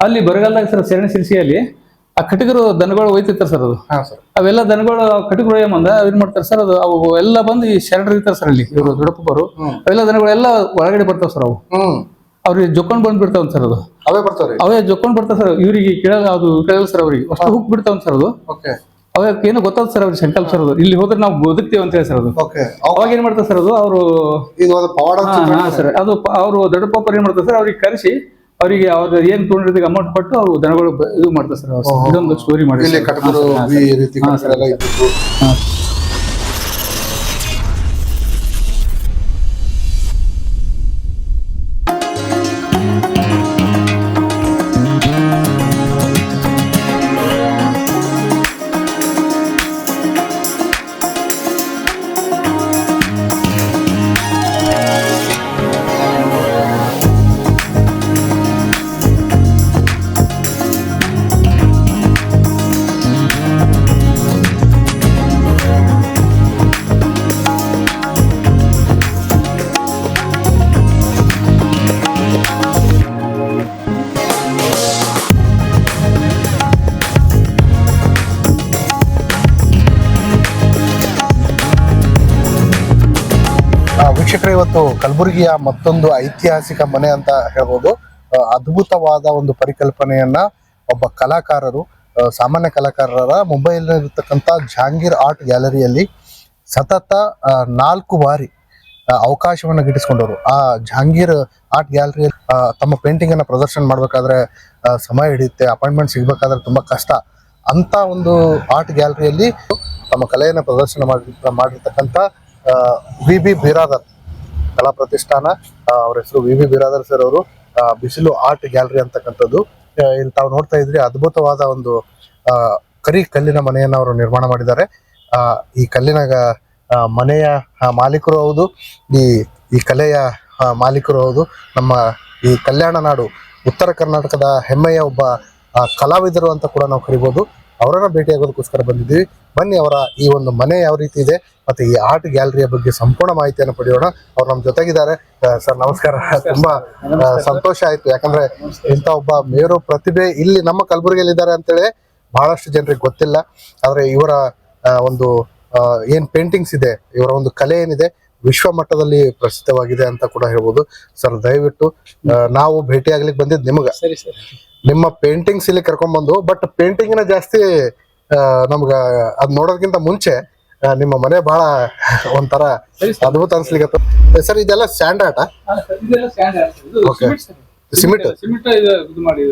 ಅಲ್ಲಿ ಬರಗಾಲದಾಗ ಸರ್ ಶರಣ ಸಿರಿಸಿಯಲ್ಲಿ ಆ ಕಟಿಗರು ದನಗಳು ಒಯ್ತಿರ್ತಾರೆ ಸರ್ ಅದು. ಹಾ ಸರ್. ಅವೆಲ್ಲ ದನಗಳು ಕಟಿಗರು ಒಯ್ಯ ಮುಂದ ಏನ್ ಮಾಡ್ತಾರೆ ಸರ್ ಅದು ಅವು ಎಲ್ಲ ಬಂದು ಈ ಶರಣರು ಇರ್ತಾರೆ ಸರ್ ಅಲ್ಲಿ ಇವರು ದೊಡ್ಡಪ್ಪರು. ಅವೆಲ್ಲ ದನಗಳೆಲ್ಲ ಒಳಗಡೆ ಬರ್ತಾವ ಸರ್ ಅವು. ಹ್ಮ್. ಅವ್ರಿಗೆ ಜೊಕ್ಕೊಂಡ್ ಬಂದ್ ಬಿಡ್ತಾವ ಸರ್ ಅದು. ಅವೇ ಬರ್ತಾವ್ರಿ ಅವೇ ಜೊಕೊಂಡ್ ಬರ್ತಾವ ಸರ್ ಇವ್ರಿಗೆ ಕೇಳಲ್ಲ ಅದು ಕೇಳಲ್ಲ ಸರ್ ಅವ್ರಿಗೆ. ಅಷ್ಟು ಹುಕ್ ಬಿಡ್ತಾವ ಸರ್ ಅದು. ಓಕೆ. ಅವಾಗ ಏನು ಗೊತ್ತಾದ ಸರ್ ಅವ್ರಿಗೆ ಸಂಕಲ್ಪ ಸರ್ ಅದು. ಇಲ್ಲಿ ಹೋದ್ರೆ ನಾವು ಬದುಕ್ತೀವಿ ಅಂತ ಹೇಳಿ ಸರ್ ಅದು. ಓಕೆ. ಅವಾಗ ಏನ್ ಮಾಡ್ತಾರೆ ಸರ್ ಅದು ಅವರು ಇದು ಪವಾಡ ಸರ್. ಅದು ಪ- ಅವರು ದೊಡ್ಡಪ್ಪ ಏನ್ ಮಾಡ್ತಾರೆ ಸರ್ ಅವ್ರಿಗೆ ಕರೆಸಿ ಅವರಿಗೆ ಅವ್ರ ಏನ್ ತೊಂದ್ರೆ ಅಮೌಂಟ್ ಕೊಟ್ಟು ಅವ್ರು ದನಗಳು ಇದು ಮಾಡ್ತಾರೆ ಸರ್. ಇದೊಂದು ಸ್ಟೋರಿ ಮಾಡಿ ಇವತ್ತು ಕಲಬುರಗಿಯ ಮತ್ತೊಂದು ಐತಿಹಾಸಿಕ ಮನೆ ಅಂತ ಹೇಳ್ಬೋದು. ಅದ್ಭುತವಾದ ಒಂದು ಪರಿಕಲ್ಪನೆಯನ್ನ ಒಬ್ಬ ಕಲಾಕಾರರು ಸಾಮಾನ್ಯ ಕಲಾಕಾರರ ಮುಂಬೈನಲ್ಲಿರ್ತಕ್ಕಂಥ ಜಹಾಂಗೀರ್ ಆರ್ಟ್ ಗ್ಯಾಲರಿಯಲ್ಲಿ ಸತತ ನಾಲ್ಕು ಬಾರಿ ಅವಕಾಶವನ್ನು ಗಿಟ್ಟಿಸ್ಕೊಂಡವರು. ಆ ಜಹಾಂಗೀರ್ ಆರ್ಟ್ ಗ್ಯಾಲರಿಯಲ್ಲಿ ತಮ್ಮ ಪೇಂಟಿಂಗ್ ಅನ್ನ ಪ್ರದರ್ಶನ ಮಾಡ್ಬೇಕಾದ್ರೆ ಸಮಯ ಹಿಡಿಯುತ್ತೆ ಅಪಾಯಿಂಟ್ಮೆಂಟ್ ಸಿಗ್ಬೇಕಾದ್ರೆ ತುಂಬಾ ಕಷ್ಟ. ಅಂತ ಒಂದು ಆರ್ಟ್ ಗ್ಯಾಲರಿಯಲ್ಲಿ ತಮ್ಮ ಕಲೆಯನ್ನು ಪ್ರದರ್ಶನ ಮಾಡಿ, ಮಾಡಿರ್ತಕ್ಕಂಥ ವಿ ಬಿ ಬಿರಾದರ್. ಕಲಾ ಪ್ರತಿಷ್ಠಾನ ಅವ್ರ ಹೆಸರು ವಿ ವಿ ಬಿರಾದರ್ ಸರ್ ಅವರು ಬಿಸಿಲು ಆರ್ಟ್ ಗ್ಯಾಲರಿ ಅಂತಕ್ಕಂಥದ್ದು. ಇಲ್ಲಿ ತಾವು ನೋಡ್ತಾ ಇದ್ರಿ ಅದ್ಭುತವಾದ ಒಂದು ಕರಿ ಕಲ್ಲಿನ ಮನೆಯನ್ನ ಅವರು ನಿರ್ಮಾಣ ಮಾಡಿದ್ದಾರೆ. ಈ ಕಲ್ಲಿನ ಮನೆಯ ಮಾಲೀಕರು ಹೌದು, ಈ ಈ ಕಲೆಯ ಮಾಲೀಕರು ಹೌದು. ನಮ್ಮ ಈ ಕಲ್ಯಾಣ ನಾಡು ಉತ್ತರ ಕರ್ನಾಟಕದ ಹೆಮ್ಮೆಯ ಒಬ್ಬ ಕಲಾವಿದರು ಅಂತ ಕೂಡ ನಾವು ಕರಿಬಹುದು ಅವರನ್ನ ಭೇಟಿಯಾಗೋದಕ್ಕೋಸ್ಕರ ಬಂದಿದ್ದೀವಿ. ಬನ್ನಿ ಅವರ ಈ ಒಂದು ಮನೆ ಯಾವ ರೀತಿ ಇದೆ ಮತ್ತೆ ಈ ಆರ್ಟ್ ಗ್ಯಾಲರಿಯ ಬಗ್ಗೆ ಸಂಪೂರ್ಣ ಮಾಹಿತಿಯನ್ನು ಪಡೆಯೋಣ. ಅವ್ರು ನಮ್ಮ ಜೊತೆಗಿದ್ದಾರೆ. ಸರ್ ನಮಸ್ಕಾರ. ತುಂಬಾ ಸಂತೋಷ ಆಯ್ತು. ಯಾಕಂದ್ರೆ ಇಂಥ ಒಬ್ಬ ಮೇರು ಪ್ರತಿಭೆ ಇಲ್ಲಿ ನಮ್ಮ ಕಲಬುರಗಿಯಲ್ಲಿ ಇದ್ದಾರೆ ಅಂತೇಳಿ ಬಹಳಷ್ಟು ಜನರಿಗೆ ಗೊತ್ತಿಲ್ಲ. ಆದ್ರೆ ಇವರ ಒಂದು ಏನ್ ಪೇಂಟಿಂಗ್ಸ್ ಇದೆ ಇವರ ಒಂದು ಕಲೆ ಏನಿದೆ ವಿಶ್ವ ಮಟ್ಟದಲ್ಲಿ ಪ್ರಸಿದ್ಧವಾಗಿದೆ ಅಂತ ಕೂಡ ಹೇಳ್ಬೋದು. ಸರ್ ದಯವಿಟ್ಟು ನಾವು ಭೇಟಿ ಆಗ್ಲಿಕ್ಕೆ ಬಂದಿದ್ದು ನಿಮಗ. ನಿಮ್ಮ ಪೇಂಟಿಂಗ್ಸ್ ಇಲ್ಲಿ ಕರ್ಕೊಂಡ್ ಬಂದು ಬಟ್ ಪೇಂಟಿಂಗ್ನ ಜಾಸ್ತಿ ನಮ್ಗ ಅದ್ ನೋಡೋದಕ್ಕಿಂತ ಮುಂಚೆ ನಿಮ್ಮ ಮನೆ ಬಹಳ ಒಂಥರ ಅದ್ಭುತ ಅನ್ಸ್ಲಿಕ್ಕೆ ಸರ್ ಇದೆಲ್ಲ ಸ್ಯಾಂಡ್ ಆಟ ಸಿಮೆಂಟ್. ಸಿಮೆಂಟ್ ಇದು ಮಾಡಿ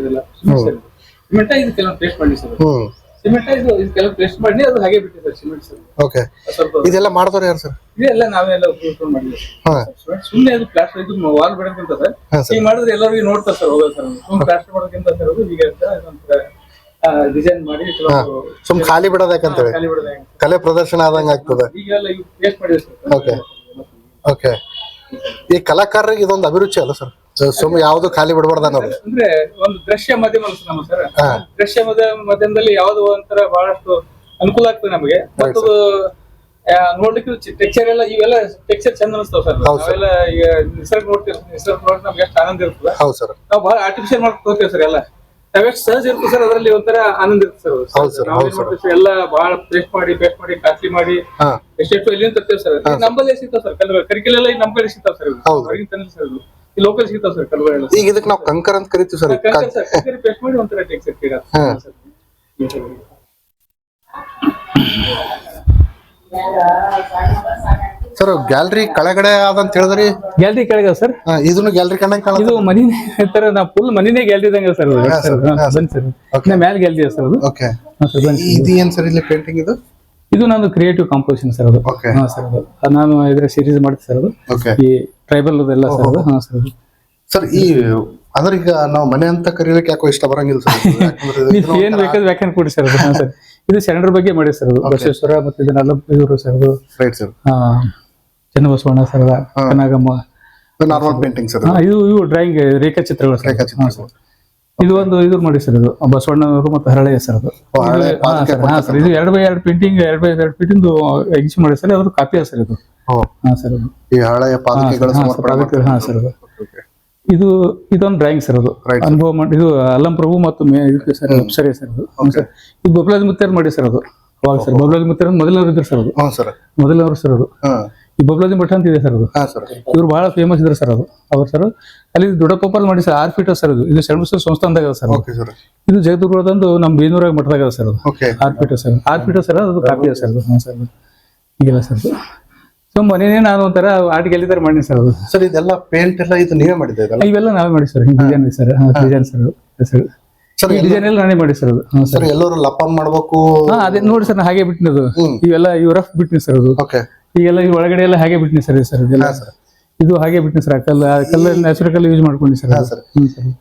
ಹ್ಮ್. ಸಿಮೆಂಟ್ ಇದು ಇದು ಕೆಲವು ಪೇಸ್ಟ್ ಮಾಡಿ ಅದು ಹಾಗೆ ಬಿಟ್ಟಿದೆ ಸಿಮೆಂಟ್ ಸರ್. ಓಕೆ ಸ್ವಲ್ಪ ಇದೆಲ್ಲ ಮಾಡ್ತಾರೆ ಯಾರು ಸರ್? ಇದೆಲ್ಲ ನಾವೆಲ್ಲ ಉಪಯೋಗ ಮಾಡಿದ್ವಿ ಹಾ. ಸುಮ್ಮನೆ ಅದು ಪ್ಲಾಸ್ಟರ್ ಇದು ವಾಲ್ ಬಿಡೋಕ್ಕಿಂತ ಸರ್. ಹೀಗೆ ಮಾಡಿದ್ರೆ ಎಲ್ಲರಿಗೂ ನೋಡ್ತಾರೆ ಸರ್ ಹೋಗೋದು ಸರ್ ಸುಮ್ಮನೆ ಪ್ಲಾಸ್ಟರ್ ಮಾಡೋದಕ್ಕಿಂತ ಸರ್ ಅದು ಈಗ ಡಿಸೈನ್ ಮಾಡಿ ಸುಮ್ ಖಾಲಿ ಬಿಡೋದಕ್ಕಂತ ಖಾಲಿ ಬಿಡೋದು ಕಲೆ ಪ್ರದರ್ಶನ ಆದಂಗ ಆಗ್ತದೆ. ಈಗೆಲ್ಲ ಪೇಸ್ಟ್ ಮಾಡಿದೆ ಸರ್. ಓಕೆ ಓಕೆ ಈ ಕಲಾಕಾರರಿಗೆ ಇದೊಂದು ಅಭಿರುಚಿ ಅಲ್ಲ ಸರ್? ಸುಮ್ ಯಾವ್ದು ಖಾಲಿ ಬಿಡಬಾರ್ದ ಅಂದ್ರೆ ಒಂದು ದೃಶ್ಯ ಮಾಧ್ಯಮ ಅಲ್ಲ ಸರ್ ನಮ್ಮ ಸರ್? ಹಾ. ದೃಶ್ಯ ಮಾಧ್ಯಮ ಮಾಧ್ಯಮದಲ್ಲಿ ಯಾವ್ದು ಒಂಥರ ಬಹಳಷ್ಟು ಅನುಕೂಲ ಆಗ್ತದೆ ನಮಗೆ. ಮತ್ತು ಆ, ನೋಡ್ಲಿಕ್ಕೆ ಟೆಕ್ಚರ್ ಎಲ್ಲ ಇವೆಲ್ಲ ಟೆಕ್ಚರ್ ಚಂದ ಅನಿಸ್ತಾವ ಸರ್. ಹೌದು sir. ನಾವೆಲ್ಲ ಈಗ ನಿಸರ್ಗ ನೋಡ್ತೀವಿ. ನಿಸರ್ಗ ನೋಡಿ ನಮ್ಗೆ ಎಷ್ಟು ಆನಂದ ಇರ್ತದೆ. ಹೌದು ಸರ್ ನಾವು ಬಹಳ ಆರ್ಟಿಫಿಷಿಯಲ್ ಮಾಡ್ಕೊಂಡು ಸರ್ ಎಲ್ಲ. ನಾವೆಷ್ಟು ಸಹಜ ಇರ್ತದೆ ಸರ್ ಅದರಲ್ಲಿ ಒಂಥರ ಆನಂದ ಇರ್ತದೆ ಸರ್. ಹೌದು sir, ಹೌದು ಮಾಡ್ತೀವಿ ಎಲ್ಲ ಬಹಳ ಪೇಸ್ಟ್ ಮಾಡಿ ಪೇಸ್ಟ್ ಮಾಡಿ ಕಾಸ್ಟ್ಲಿ ಮಾಡಿ ಹಾ. ಎಷ್ಟೆಷ್ಟು ಎಲ್ಲಿಂದ ತರ್ತೇವೆ ಸರ್. ನಮ್ಮಲ್ಲೇ ಸಿಗ್ತಾವ ಸರ್? ಕಲ್ಗಳು ಕರಿಕೆಲ್ ಎಲ್ಲ ನಮ್ಮ ಕಡೆ ಸಿಗ್ತಾವ ಸರ್ ಹೌದು. ಹೊರಗಿನ ತಂದಿಲ್ಲ ಸರ್ ಇದು ಲೋಕಲ್ ಸಿಗ್ತಾವ ಸರ್ ಕಲ್ಬುರ್ಗಿ ಈಗ ಇದಕ್ಕೆ ನಾವು ಕಂಕರ್ ಅಂತ ಕರಿತೀವಿ ಸರ್ ಕಂಕರ್ ಸರ್ ಕಂಕರ್ ಪೇಸ್ಟ್ ಮಾಡಿ ಒಂಥರ ಟೆಕ್ಸ್ಚರ್ ಕೀಡ ಹಾ. ಸರ್ ಗ್ಯಾಲರಿ ಕೆಳಗಡೆ ಅದಂತ ಹೇಳಿದ್ರಿ? ಗ್ಯಾಲರಿ ಕೆಳಗ ಸರ್ ಇದನ್ನು ಗ್ಯಾಲರಿ ಕಂಡಂಗ್ ಕಾಣ ಇದು ಮನಿನೇ ತರ ನಾ ಫುಲ್ ಮನಿನೇ ಗ್ಯಾಲರಿ ಇದಂಗ ಸರ್ ಬನ್ನಿ ಸರ್ ನಾ ಮ್ಯಾಲ್ ಗ್ಯಾಲರಿ ಸರ್ ಅದು. ಓಕೆ ಇದು ಏನ್ ಸರ್ ಇಲ್ಲಿ ಪೇಂಟಿಂಗ್ ಇದು? ಇದು ನಂದು ಕ್ರಿಯೇಟಿವ್ ಕಾಂಪೋಸಿಷನ್ ಸರ್ ಅದು. ಹಾ ಸರ್ ಅದು. ನಾನು ಇದ್ರ ಸೀರೀಸ್ ಮಾಡ್ತೀನಿ ಸರ್ ಅದು. ಓಕೆ ಈ ಟ್ರೈಬಲ್ ಅದೆಲ್ಲ ಸರ್ ಅದು. ಹಾ ಸರ್ ಅದು. ಸರ್ ಈ ಅಂದ್ರೆ ಈಗ ನಾವು ಮನೆ ಅಂತ ಕರೀಲಿಕ್ಕೆ ಯಾಕೋ ಇಷ್ಟ ಬರಂಗಿಲ್ಲ ಸರ್ ಯಾಕಂದ್ರೆ ಇದು ನೀವು ಏನ್ ಬೇಕಾದ್ರೆ ವ್ಯಾಖ್ಯಾನ ಕೊಡಿ ಸರ್ ಅದು. ಹಾ ಸರ್ ಇದು ಸೆಂಡರ್ ಬಗ್ಗೆ ಮಾಡಿ ಸರ್ ಅದು. ಬಸವೇಶ್ವರ ಮತ್ತೆ ಇದನ್ನೆಲ್ಲ ಇವರು ಸರ್ ಅದು. ರೈಟ್ ಸರ್ ಆ, ಚನ್ನಬಸವಣ್ಣ ಸರ್ ಅದ. ಕನಗಮ್ಮ. ನಾರ್ಮಲ್ ಪೇಂಟಿಂಗ್ ಸರ್ ಹಾ, ಇದು ಇವು ಡ್ರಾಯಿಂಗ್ ರೇಖಾಚಿತ್ರಗಳು ಸರ್ ರೇಖಾಚಿತ್ರ. ಇದು ಒಂದು ಇದು ಮಾಡಿ ಸರ್ ಇದು ಬಸವಣ್ಣನವರು ಮತ್ತು ಹರಳೆ ಸರ್ ಅದು. ಇದು- ಎರಡು ಬೈ ಎರಡು ಪೇಂಟಿಂಗ್ ಎರಡು ಬೈ ಎರಡು ಪೇಂಟಿಂಗ್ ಎಕ್ಸಿಬಿಷನ್ ಮಾಡಿ ಸರ್ ಅದ್ರ ಕಾಪಿ ಸರ್ ಇದು. ಹಾ ಸರ್ ಈ ಹಳೆಯ ಪಾದಕೆಗಳ ಹಾ, ಸರ್, ಅದು. ಇದು ಇದೊಂದು ಡ್ರಾಯಿಂಗ್ ಸರ್ ಅದು. ಅನುಭವ ಮಾಡಿ ಇದು ಅಲ್ಲಂ ಪ್ರಭು ಮತ್ತು ಸರ್ ಸರಿ ಸರ್ ಅದು. ಇದು ಬಬ್ಲಾಜ್ ಮುತ್ತೇರ್ ಮಾಡಿ ಸರ್ ಅದು. ಅವಾಗ ಸರ್ ಬಬ್ಲಾಜ್ ಮುತ್ತೇರ್ ಮೊದಲವರು ಮೊದಲನವ್ರು ಇದ್ರು ಸರ್ ಅದು. ಮೊದಲವರು ಸರ್. ಮೊದಲನವ್ರು ಸರ್ ಅದು. ಈ ಬಬ್ಲಾಜಿ ಮಠ ಅಂತ ಇದೆ ಸರ್ ಅದು. ಹಾ ಸರ್ ಇವ್ರು ಬಹಳ ಫೇಮಸ್ ಇದ್ರು ಸರ್ ಅದು. ಅವ್ರು ಸರ್ ಅಲ್ಲಿ ದೊಡ್ಡಕೊಪ್ಪಲ್ ಮಾಡಿ ಸರ್ ಆರ್ ಫೀಟ್ ಸರ್ ಇದು. ಇದು ಸಂಸ್ಥಾನದಾಗ ಅದ ಸರ್. ಓಕೆ ಸರ್ ಇದು ಜಗದುರ್ಗದಂದು ನಮ್ಮ ಬೇನೂರಾಗ ಮಠದಾಗ ಸರ್ ಅದು. ಓಕೆ ಆರ್ ಫೀಟ್ ಸರ್ ಆರ್ ಫೀಟ್ ಸರ್ ಅದು ಕಾಪಿ ಸರ್ ಅದು. ಹಾಂ ಸರ್ ಈಗೆಲ್ಲ ಸರ್ ಸೊ ಮನೇನೆ ನಾನು ಒಂಥರ ಆರ್ಟ್ ಗೆಲ್ಲಿದ್ದಾರೆ ಮಾಡಿ ಸರ್ ಅದು. ಸರ್ ಇದೆಲ್ಲ ಪೇಂಟ್ ಎಲ್ಲ ಇದು ನೀವೇ ಮಾಡಿದ್ದೆ ಇವೆಲ್ಲ ನಾವೇ ಮಾಡಿ ಸರ್ ಹಿಂಗೆ design sir design sir sir sir design ಎಲ್ಲ ನಾನೇ ಮಾಡಿ ಸರ್ ಅದು. ಸರ್ ಎಲ್ಲರೂ ಲಪ್ಪ ಮಾಡ್ಬೇಕು. ಹಾ ಅದೇ ನೋಡಿ ಸರ್ ನಾ ಹಾಗೆ ಬಿಟ್ನಿ ಅದು ಹ್ಮ್. ಇವೆಲ್ಲ ಇವ್ ರಫ್ ಬಿಟ್ಟಿನಿ ಸರ್ ಅದು. ಓಕೆ ಈಗೆಲ್ಲ ಈ ಒಳಗಡೆ ಎಲ್ಲ ಹಾಗೆ ಬಿಟ್ಟಿನಿ ಸರ್ ಸರ್ ಇದೆಲ್ಲ. ಸರ್. ಇದು ಹಾಗೆ ಬಿಟ್ಟಿನಿ ಸರ್ ಕಲ್ಲು ಕಲ್ಲ ನ್ಯಾಚುರಲ್ ಕಲ್ಲ ಯೂಸ್ ಮಾಡ್ಕೊಂಡಿ ಸರ್ ಸರ್.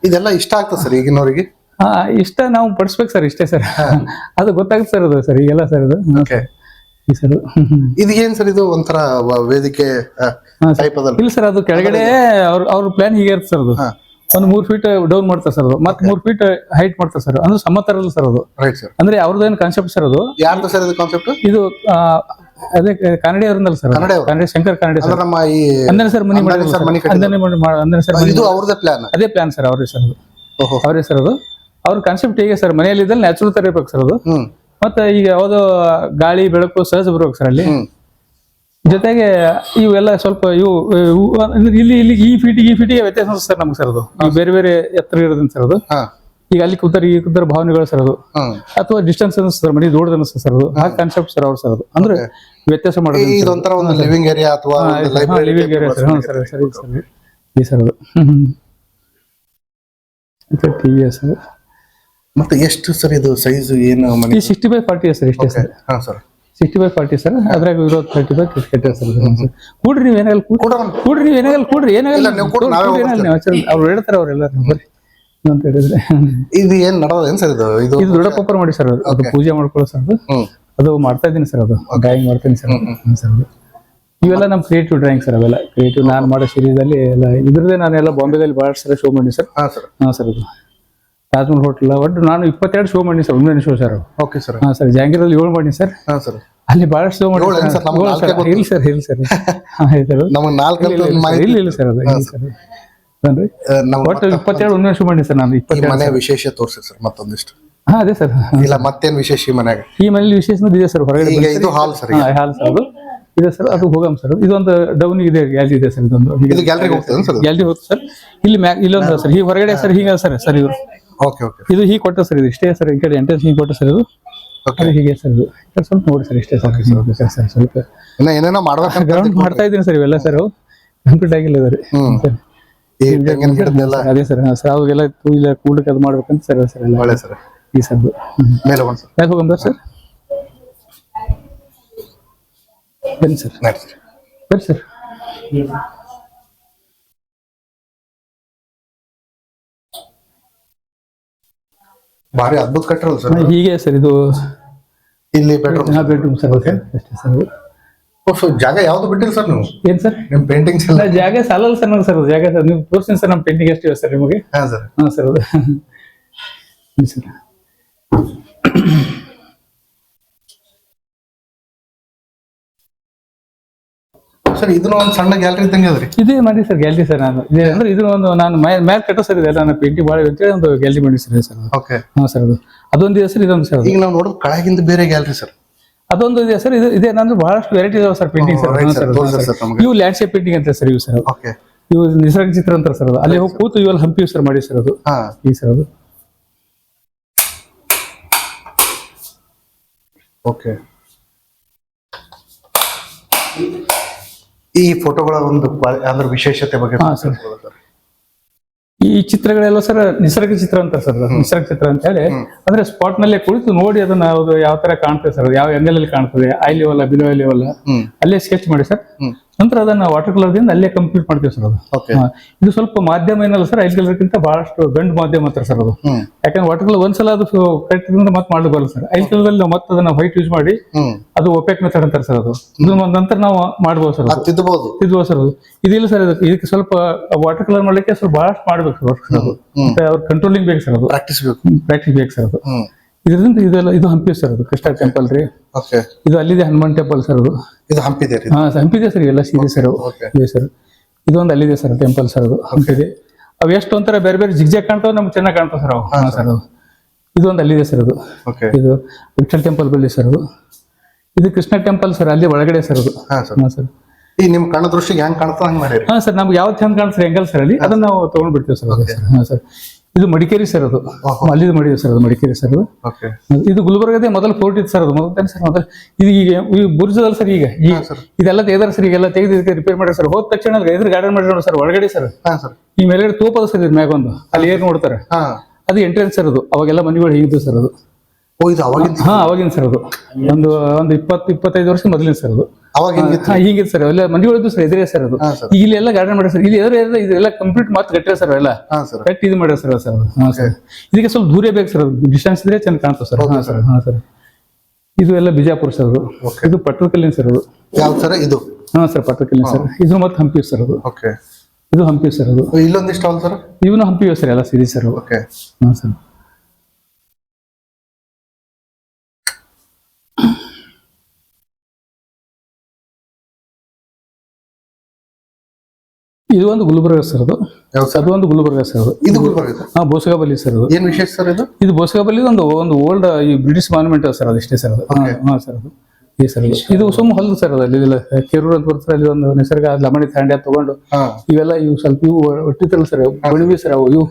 ಇದೆಲ್ಲ ಇಷ್ಟ ಆಗ್ತದೆ ಸರ್ ಈಗಿನವರಿಗೆ? ಹಾ ಇಷ್ಟ ನಾವು ಪಡಿಸ್ಬೇಕು ಸರ್ ಇಷ್ಟೇ ಸರ್. ಅದು ಗೊತ್ತಾಗುತ್ತೆ ಸರ್ ಅದು ಸರ್ ಈಗೆಲ್ಲ ಸರ್ ಅದು. Hmm okay sir. ಇದು ಏನ್ ಸರ್ ಇದು ಒಂಥರ ವೇದಿಕೆ. ಟೈಪ್ ಅದಲ್ಲ? ಇಲ್ಲ ಸರ್ ಅದು ಕೆಳಗಡೆ ಅವ್ರ ಅವ್ರ ಪ್ಲಾನ್ ಹೀಗೆ ಇರುತ್ತೆ ಸರ್ ಅದು. ಒಂದು ಮೂರ್ ಫೀಟ್ ಡೌನ್ ಮಾಡ್ತಾರೆ ಸರ್ ಅದು. ಮತ್ತೆ ಮೂರ್ ಫೀಟ್ ಹೈಟ್ ಮಾಡ್ತಾರೆ ಸರ್ ಅಂದ್ರೆ ಸಮತರಲ್ಲ ಸರ್ ಅದು. ರೈಟ್ ಸರ್ ಅಂದ್ರೆ ಅವ್ರದ್ದೇನು ಕಾನ್ಸೆಪ್ಟ್ ಸರ್ ಅದು? ಯಾರ್ದು ಸರ್ ಇದು ಕಾನ್ಸೆಪ್ಟ್ ಇದು ಆ, ಅದೇ ಕನ್ನಡಿ ಅವ್ರನ್ನಲ್ಲ ಸರ್ ಕನ್ನಡಿ ಅವ್ರು? ಶಂಕರ್ ಕನ್ನಡಿ ಸರ್. ಅಂದ್ರೆ ನಮ್ಮ ಈ ಅಂದನ ಸರ್ ಮನಿ ಅಂದಾನೆ ಸರ್. ಮನಿ ಕಟ್ಟಿದ್ರು. ಸರ್ ಮನಿ ಇದು ಅವ್ರದೇ ಪ್ಲಾನ್ ಅದೇ ಪ್ಲಾನ್ ಸರ್ ಅವ್ರ ಸರ್ ಅದು. ಓಹೋ. ಅವ್ರ ಸರ್ ಅದು. ಅವ್ರ ಕಾನ್ಸೆಪ್ಟ್ ಹೇಗೆ ಸರ್. ಮನೆಯಲ್ಲಿ ಇದ್ದಲ್ಲಿ ನ್ಯಾಚುರಲ್ ತರ ಇರ್ಬೇಕು ಸರ್ ಅದು. ಹ್ಮ್. ಮತ್ತೆ ಈಗ ಯಾವುದೋ ಗಾಳಿ ಬೆಳಕು ಸಹಜ ಬರ್ಬೇಕು ಸರ್ ಅಲ್ಲಿ. ಹ್ಮ್. ಜೊತೆಗೆ ಇವೆಲ್ಲ ಸ್ವಲ್ಪ ಇವು ಇವು ಅಂದ್ರೆ ಇಲ್ಲಿ ಇಲ್ಲಿ ಈ ಫೀಟಿಗೆ ಈ ಫೀಟಿಗೆ ವ್ಯತ್ಯಾಸ ಸರ್ ನಮ್ಗೆ ಸರ್ ಅದು. ಬೇರೆ ಬೇರೆ ಎತ್ತರ ಇರೋದ್ರಿಂದ ಸರ್ ಅದು. ಹಾ. ಈಗ ಅಲ್ಲಿ ಕೂತಾರೆ ಈ ಕೂತಾರೆ ಭಾವನೆಗಳು ಸರ್ ಅದು ಅಥವಾ ಡಿಸ್ಟೆನ್ಸ್ ಅನ್ನಿಸ್ತಾರೆ ಮನೆ ದೂರದ ಅನಿಸ್ತದೆ ಸರ್ ಅದು. ಆ ಕಾನ್ಸೆಪ್ಟ್ ಸರ್ ಅವ್ರು ಸರ್ ಅದು. ಅಂದ್ರೆ ವ್ಯತ್ಯಾಸ ಮಾಡೋದು ಇದೊಂಥರ ಒಂದು ಲಿವಿಂಗ್ ಏರಿಯಾ ಅಥವಾ ಲಿವಿಂಗ್ ಏರಿಯಾ ಸರ್. ಹಾಂ ಸರ್ ಸರಿ ಸರ್. ಈ ಸರ್ ಅದು. TV sir? ಮತ್ತೆ ಎಷ್ಟು ಸರ್ ಇದು ಸೈಜ್ ಏನು ಮನೆ? ಸಿಕ್ಸ್ಟಿ ಬೈ ಫಾರ್ಟಿ ಸರ್ ಇಷ್ಟೇ ಸರ್? ಹಾಂ sir. Sixty by forty sir. ಅದ್ರಾಗ ಇರೋ ತರ್ಟಿ ಬೈ ಕಟ್ಟಿರ ಸರ್ ಕೂಡ್ರಿ ನೀವು ಏನಾಗಲ್ಲ. ಕೂಡ್ರಿ. ನೀವು ಏನಾಗಲ್ಲ ಕೂಡ್ರಿ. ಏನಾಗಲ್ಲ ಅವ್ರು ಹೇಳ್ತಾರೆ ಅವ್ರೆಲ್ಲ ಬರ್ರಿ ಅಂತ ಹೇಳಿದ್ರೆ. ಇದು ಏನ್ ನಡೆದೇನ್ ಸರ್ ಇದು? ಇದು ಇದು ಮಾಡಿ ಸರ್ ಅದು. ಅದು ಪೂಜೆ ಮಾಡ್ಕೊಳ್ಳೋ ಸರ್ ಅದು. ಅದು ಮಾಡ್ತಾ ಇದ್ದೀನಿ ಸರ್ ಅದು. ಡ್ರಾಯಿಂಗ್ ಮಾಡ್ತೀನಿ ಸರ್ ಸರ್ ಅದು. ಇವೆಲ್ಲ ನಮ್ಮ ಕ್ರಿಯೇಟಿವ್ ಡ್ರಾಯಿಂಗ್ ಸರ್ ಅವೆಲ್ಲ. ಕ್ರಿಯೇಟಿವ್ ನಾನು ಮಾಡೋ series ಅಲ್ಲಿ ಎಲ್ಲ ಇದ್ರದ್ದೇ ನಾನೆಲ್ಲ ಬಾಂಬೆದಲ್ಲಿ ಭಾಳ ಸಲ ಶೋ ಮಾಡಿ ಸರ್. ಹಾ ಸರ್. ಹಾಂ ಸರ್ ಅದು. ತಾಜ್ಮಹಲ್ ಹೋಟೆಲ್ ಒಟ್ಟು ನಾನು ಇಪ್ಪತ್ತೆರಡು ಶೋ ಮಾಡಿ ಸರ್ ಒಂದೇ ಶೋ ಸರ್ ಓಕೆ ಸರ್. ಹಾಂ ಸರ್ ಜಾಂಗೀರಲ್ಲಿ ಏಳು ಮಾಡಿ ಸರ್. ಹಾ ಸರ್. ಅಲ್ಲಿ ಭಾಳ ಶೋ ಮಾಡಿ ಏಳು ಏನ್ ಸರ್? ನಮ್ಗೆ ನಾಲ್ಕೇ ಸರ್ ಗೊತ್ತು. ಇಲ್ಲ ಸರ್ ಇಲ್ಲ ಸರ್. ಹಾಂ ಸರ್. ನಮಗೆ ನಾಲ್ಕು ಇಲ್ಲ, ಇಲ್ಲ, ಇಲ್ಲ ಇಲ್ಲ ಸರ್ ಅದು. ಇಲ್ಲ ಸರ್. ಒಟ್ಟು ಇಪ್ಪತ್ತೆರಡು ಒಂದೇ ಮಾಡಿ ಸರ್ ನಾನು ಈ ಇಪ್ಪತ್ತೆರಡು ಮನೆ ವಿಶೇಷ ತೋರಿಸಿ ಸರ್ ಮತ್ತೊಂದಿಷ್ಟು. ಹಾ ಅದೇ ಸರ್. ಇಲ್ಲ ಮತ್ತೇನ್ ವಿಶೇಷ ಈ ಮನೆಯಾಗ? ಈ ಮನೇಲಿ ವಿಶೇಷನು ಇದೆ ಸರ್ ಹೊರಗಡೆ ಈಗ ಇದು ಹಾಲ್ ಸರ್. ಹಾಲ್ ಸರ್ ಅದು. ಇದೆ ಸರ್ ಅದು ಹೋಗಮ್ ಸರ್. ಇದೊಂದು ಡೌನ್ ಇದೆ ಗ್ಯಾಲರಿ ಇದೆ ಸರ್ ಇದೊಂದು. ಇದು ಗ್ಯಾಲರಿಗೆ ಹೋಗ್ತದೆ ಸರ್? ಗ್ಯಾಲರಿ ಹೋಗ್ತದೆ ಸರ್. ಇಲ್ಲಿ ಮ್ಯಾ ಇಲ್ಲೊಂದು ಸರ್ ಈ ಹೊರಗಡೆ ಸರ್ ಹೀಗೆ ಸರ್ ಸರ್ ಇದು ಓಕೆ ಓಕೆ ಇದು ಹೀಗೆ ಕೊಟ್ಟ ಸರ್ ಇದು ಇಷ್ಟೇ ಸರ್ ಈ ಕಡೆ ಎಂಟ್ರೆನ್ಸ್ ಹೀಗೆ ಕೊಟ್ಟ ಸರ್ ಇದು. ಓಕೆ ಹೀಗೆ ಸರ್ ಇದು. ಸ್ವಲ್ಪ ನೋಡಿ ಸರ್ ಇಷ್ಟೇ ಸರ್ ಸರ್ ಸರ್ ಸ್ವಲ್ಪ. ಏನೇನೋ ಮಾಡ್ಬೇಕಂತ ಗ್ರೌಂಡ್ ಮಾಡ್ತಾ ಇದ್ದೀನಿ ಸರ್ ಇವೆಲ್ಲ ಸರ್ ಕಂಪ್ಲೀಟ್ ಆಗಿಲ್ಲ ಸರ್. ಈ ತೆಂಗಿನ ಗಿಡದೆಲ್ಲ ಅದೇ ಸರ್ ಹಾಂ ಸರ್ ಅವಾಗೆಲ್ಲ ಇಲ್ಲ ಕೂಡಕ್ಕೆ ಅದು ಮಾಡ್ಬೇಕಂತ ಸರ್ ಸರ್ ಎಲ್ಲ. ಒಳ್ಳೆ ಸರ್. ಈ ಸದ್ದು ಮೇಲೆ ಹೋಗೋಣ ಸರ್. ಯಾಕೆ ಹೋಗಂಬ ಸರ್. ಬನ್ನಿ ಸರ್. ನಡಿ ಸರ್. ಸರ್. ಭಾರಿ ಅದ್ಭುತ ಕಟ್ಟಿರಲ್ಲ ಸರ್ ಹೀಗೆ ಸರ್ ಇದು ಇಲ್ಲಿ ಬೆಡ್ರೂಮ್ ಬೆಡ್ರೂಮ್ ಸರ್ ಓಕೆ ಅಷ್ಟೇ ಸರ್. ಜಾಗ ಯಾವ್ದು ಬಿಟ್ಟಿಲ್ಲ ಸರ್ ನೀವು? ಏನ್ ಸರ್ ನಿಮ್ ಪೇಂಟಿಂಗ್ಸ್ ಎಲ್ಲ? ಜಾಗ ಸಾಲಲ್ಲ ಸರ್ ನಂಗೆ ಸರ್ ಜಾಗ ಸರ್ ನೀವು ತೋರಿಸ್ತೀನಿ ಸರ್ ನಮ್ಮ ಪೇಂಟಿಂಗ್ ಎಷ್ಟಿವೆ ಸರ್ ನಿಮಗೆ? ಹಾ ಸರ್ ಹಾ ಸರ್ ಅದು. ಸರ್ ಸರ್ ಇದನ್ನ ಒಂದು ಸಣ್ಣ ಗ್ಯಾಲರಿ ತಂಗಿದ್ರಿ ಇದೇ ಮಾಡಿ ಸರ್ ಗ್ಯಾಲರಿ ಸರ್ ನಾನು. ಇದೆ ಅಂದ್ರೆ ಇದು ಒಂದು ನಾನು ಮ್ಯಾಲ್ ಕಟ್ಟೋ ಸರ್ ಇದೆಲ್ಲ ನಾನು ಪೇಂಟಿಂಗ್ ಭಾಳ ಅಂತೇಳಿ ಒಂದು ಗ್ಯಾಲರಿ ಮಾಡಿ ಸರ್ ಸರ್ ಓಕೆ ಹಾ ಸರ್ ಅದು. ಅದೊಂದು ಹೆಸರು ಸರ್ ಇದೊಂದು ಸರ್ ಈಗ ನಾವು ನೋಡೋದು ಕೆಳಗಿಂದ ಬೇರೆ ಗ್ಯಾಲರಿ ಸರ್ ಅದೊಂದು ಇದೆ ಸರ್ ಇದು ನಂದು ಬಹಳಷ್ಟು ವೆರೈಟಿ ಇದಾವೆ ಸರ್ ಪೇಂಟಿಂಗ್ ಸರ್. ಇವು ಲ್ಯಾಂಡ್ಸ್ಕೇಪ್ ಪೇಂಟಿಂಗ್ ಅಂತ ಸರ್ ಇವು ಸರ್ ಓಕೆ ಇವು ನಿಸರ್ಗ ಚಿತ್ರ ಅಂತಾರೆ ಸರ್ ಅದು. ಅಲ್ಲಿ ಹೋಗಿ ಕೂತು ಇವೆಲ್ಲ ಹಂಪಿ ಸರ್ ಮಾಡಿ ಸರ್ ಅದು. ಈ ಸರ್ ಅದು. ಓಕೆ ಈ ಫೋಟೋಗಳ ಒಂದು ಅಂದ್ರೆ ಅದ್ರ ವಿಶೇಷತೆ ಬಗ್ಗೆ ಹಾ, sir. ಹೇಳ್ಬೋದಾ sir? ಈ ಚಿತ್ರಗಳೆಲ್ಲ ಸರ್ ನಿಸರ್ಗ ಚಿತ್ರ ಅಂತ ಸರ್ ನಿಸರ್ಗ ಚಿತ್ರ ಅಂತ ಹೇಳಿ ಅಂದ್ರೆ ಸ್ಪಾಟ್ ನಲ್ಲೇ ಕುಳಿತು ನೋಡಿ ಅದನ್ನ ಅದು ಯಾವ ತರ ಕಾಣ್ತದೆ ಸರ್ ಯಾವ ಎಂಗಲ್ ಅಲ್ಲಿ ಕಾಣ್ತದೆ ಐ ಲೆವೆಲ್ ಬಿಲೋ ಲೆವೆಲ್ ಅಲ್ಲೇ ಸ್ಕೆಚ್ ಮಾಡಿ ಸರ್. ನಂತರ ಅದನ್ನ ವಾಟರ್ ಕಲರ್ ದಿಂದ ಅಲ್ಲೇ ಕಂಪ್ಲೀಟ್ ಮಾಡ್ತೀವಿ ಸರ್ ಅದು. ಇದು ಸ್ವಲ್ಪ ಮಾಧ್ಯಮ ಏನಲ್ಲ ಸರ್ ಐಸ್ ಕಲರ್ಗಿಂತ ಬಹಳಷ್ಟು ಗಂಡು ಮಾಧ್ಯಮ ಅಂತಾರೆ ಸರ್ ಅದು. ಯಾಕಂದ್ರೆ ವಾಟರ್ ಕಲರ್ ಒಂದ್ಸಲ ಅದು ಕರೆಕ್ಟ್ ಮತ್ತೆ ಮಾಡ್ಲಿಕ್ಕೆ ಬರಲ್ಲ ಸರ್ ಐಸ್ ಕಲರ್ದಲ್ಲಿ ನಾವು ಮತ್ತೆ ಅದನ್ನ ವೈಟ್ ಯೂಸ್ ಮಾಡಿ ಅದು ಒಪೆಕ್ ಮೆಥಡ್ ಅಂತಾರೆ ಸರ್ ಅದು. ನಂತರ ನಾವು ಮಾಡ್ಬೋದು ಸರ್ ತಿದ್ದಬಹುದು ತಿದ್ದಬಹುದು ಸರ್ ಅದು. ಇದಿಲ್ಲ ಸರ್ ಇದಕ್ಕೆ ಇದಕ್ಕೆ ಸ್ವಲ್ಪ ವಾಟರ್ ಕಲರ್ ಮಾಡ್ಲಿಕ್ಕೆ ಸ್ವಲ್ಪ ಬಹಳಷ್ಟು ಮಾಡ್ಬೇಕು ಸರ್ work ಅದು. ಮತ್ತೆ ಅವ್ರ ಕಂಟ್ರೋಲಿಂಗ್ ಬೇಕು ಸರ್ ಅದು. ಪ್ರಾಕ್ಟೀಸ್ ಬೇಕು. ಪ್ರಾಕ್ಟೀಸ್ ಬೇಕು ಸರ್ ಅದು. ಇದರಿಂದ ಇದೆಲ್ಲ ಇದು ಹಂಪಿ ಸರ್ ಅದು ಕೃಷ್ಣ ಟೆಂಪಲ್ ರೀ. ಓಕೆ ಇದು ಅಲ್ಲಿದೆ ಹನುಮಾನ್ ಟೆಂಪಲ್ ಸರ್ ಅದು. ಇದು ಹಂಪಿದೆ ರೀ ಹಾ ಹಂಪಿದೆ ಸರ್ ಎಲ್ಲ ಸೀರೆ ಸರ್ ಓಕೆ ಇದೆ ಸರ್. ಇದೊಂದು ಅಲ್ಲಿದೆ ಸರ್ ಟೆಂಪಲ್ ಸರ್ ಅದು ಹಂಪಿದೆ. ಅವು ಎಷ್ಟು ಒಂಥರ ಬೇರೆ ಬೇರೆ ಜಿಗ್ಜಾಗ್ ಕಾಣ್ತಾವ ನಮ್ಗೆ ಚೆನ್ನಾಗಿ ಕಾಣ್ತಾವ ಸರ್ ಅವು. ಹಾ, ಸರ್ ಅದು ಇದು ಒಂದು ಅಲ್ಲಿದೆ ಸರ್ ಅದು. ಓಕೆ ಇದು ವಿಠಲ್ ಟೆಂಪಲ್ ಬಳಿ ಸರ್ ಅದು. ಇದು ಕೃಷ್ಣ ಟೆಂಪಲ್ ಸರ್ ಅಲ್ಲಿ ಒಳಗಡೆ ಸರ್ ಅದು. ಹಾ ಸರ್. ಈ ನಿಮ್ ಕಣ್ಣ ದೃಷ್ಟಿಗೆ ಹೆಂಗ್ ಕಾಣ್ತಾವ್ ಹಂಗ್ ಮಾಡಿ ಹಾ ಸರ್ ನಮ್ಗೆ ಯಾವ್ದು ಚಂದ ಕಾಣಿಸ್ರಿ ಹೆಂಗಲ್ ಸರ್ ಅಲ್ಲಿ ಅದನ್ನ ನಾವು ತೊಗೊಂಡ್ಬಿಡ್ತೀವಿ ಸರ್. ಹಾ ಸರ್. ಇದು ಮಡಿಕೇರಿ ಸರ್ ಅದು. ಅಲ್ಲಿದ್ದು ಮಡಿ ಸರ್ ಅದು ಮಡಿಕೇರಿ ಸರ್ ಅದು. ಇದು ಗುಲ್ಬರ್ಗದೇ ಮೊದಲು ಫೋರ್ಟ್ ಇತ್ತು ಸರ್ ಅದು ಮೊದಲು ಸರ್ ಮೊದಲು ಇದು ಈಗ ಈ ಬುರ್ಜದಲ್ಲ ಸರ್ ಈಗ. ಈಗ ಇದೆಲ್ಲ ತೆಗೆದಾರ ಸರ್ ಈಗೆಲ್ಲ ತೆಗೆದು ಇದಕ್ಕೆ ರಿಪೇರ್ ಮಾಡ್ಯಾರ ಸರ್. ಹೋದ ತಕ್ಷಣ ಅದ್ರ ಎದುರು ಗಾರ್ಡನ್ ನೋಡಿ ಸರ್ ಒಳಗಡೆ ಸರ್. ಈ ಮೇಲ್ಗಡೆ ತೋಪದ ಸರ್ ಇದು ಮ್ಯಾಗೊಂದು. ಅಲ್ಲಿ ಏನ್ ನೋಡ್ತಾರೆ. ಹಾ. ಅದು ಎಂಟ್ರೆನ್ಸ್ ಸರ್ ಅದು. ಅವಾಗೆಲ್ಲ ಮನೆಗಳು ಹೇಗಿದ್ದು ಸರ್ ಅದು. ಓ ಇದು ಅವಾಗಿಂದ? ಹಾ ಅವಾಗಿನ ಸರ್ ಅದು. ಒಂದು ಒಂದು ಇಪ್ಪತ್ತು ಇಪ್ಪತ್ತೈದು ವರ್ಷ ಮೊದಲಿನ ಸರ್ ಅದು. ಅವಾಗ ಹೆಂಗಿತ್ತು ಹಾ ಸರ್ ಎಲ್ಲ ಮಂಡಿಯೊಳದು ಸರ್ ಎದುರೇ ಸರ್ ಅದು. ಹಾ ಸರ್ ಈಗ ಇಲ್ಲಿ ಎಲ್ಲ ಗಾರ್ಡನ್ ಮಾಡ್ಯಾರ ಸರ್ ಇಲ್ಲಿ ಎದುರೇ ಇದೆಲ್ಲ ಕಂಪ್ಲೀಟ್ ಮಾತ್ರ ಕಟ್ಟಿರ ಸರ್ ಎಲ್ಲ ಹಾ ಸರ್ ಕಟ್ಟಿ ಇದು ಮಾಡ್ಯಾರ ಸರ್ ಸರ್ ಹಾ ಸರ್ ಇದಕ್ಕೆ ಸ್ವಲ್ಪ ದೂರ ಬೇಕು ಸರ್ ಡಿಸ್ಟೆನ್ಸ್ ಇದ್ರೆ ಚೆನ್ನಾಗಿ ಕಾಣ್ತದೆ ಸರ್ ಹಾ ಸರ್ ಹಾ ಸರ್ ಇದು ಎಲ್ಲ ಬಿಜಾಪುರ ಸರ್ ಅದು. ಇದು ಪಟ್ಟದಕಲ್ಲಿನ ಸರ್ ಅದು. ಯಾವ ಸರ್ ಇದು? ಹಾ ಸರ್ ಪಟ್ಟದಕಲ್ಲಿನ ಸರ್ ಇದು ಮತ್ತೆ ಹಂಪಿ ಸರ್ ಅದು. ಓಕೆ ಇದು ಹಂಪಿ ಸರ್ ಅದು. ಇಲ್ಲೊಂದಿಷ್ಟು ಅಲ್ಲ ಸರ್ ಇವನು ಹಂಪಿ ಸರ್ ಎಲ್ಲ ಸಿರಿ ಸರ್ ಅವು ಓಕೆ ಹಾ ಸರ್ ಇದು ಒಂದು ಗುಲ್ಬರ್ಗ ಸರ್ ಅದು. ಅದು ಒಂದು ಗುಲ್ಬರ್ಗ ಸರ್ ಅದು. ಇದು ಗುಲ್ಬರ್ಗ ಹಾ ಬೋಸಗಾಬಲ್ಲಿ ಸರ್ ಅದು. ಏನು ವಿಶೇಷ ಸರ್ ಇದು? ಇದು ಬೋಸಗಾಬಲ್ಲಿ ಒಂದು ಒಂದು ಓಲ್ಡ್ ಈ ಬ್ರಿಟಿಷ್ ಮಾನ್ಯುಮೆಂಟ್ ಸರ್ ಅದು ಇಷ್ಟೇ ಸರ್ ಅದು. ಹಾ, ಸರ್ ಅದು. ಈ ಸರ್. ಇದು ಸುಮ್ಮ ಹೊಲ್ದು ಸರ್ ಅದು ಅಲ್ಲಿ ಕೆರೂರ್ ಅಂತ ಬರ್ತಾರೆ ಅಲ್ಲಿ ಒಂದು ನಿಸರ್ಗ ಲಮಣಿ ತಾಂಡ್ಯ ತಗೊಂಡು ಇವೆಲ್ಲ ಇವು ಸ್ವಲ್ಪ ಇವು ಒಟ್ಟಿತ್ತಲ್ಲ ಸರ್ ಬಣಿವಿ ಸರ್ ಅವು. ಇವು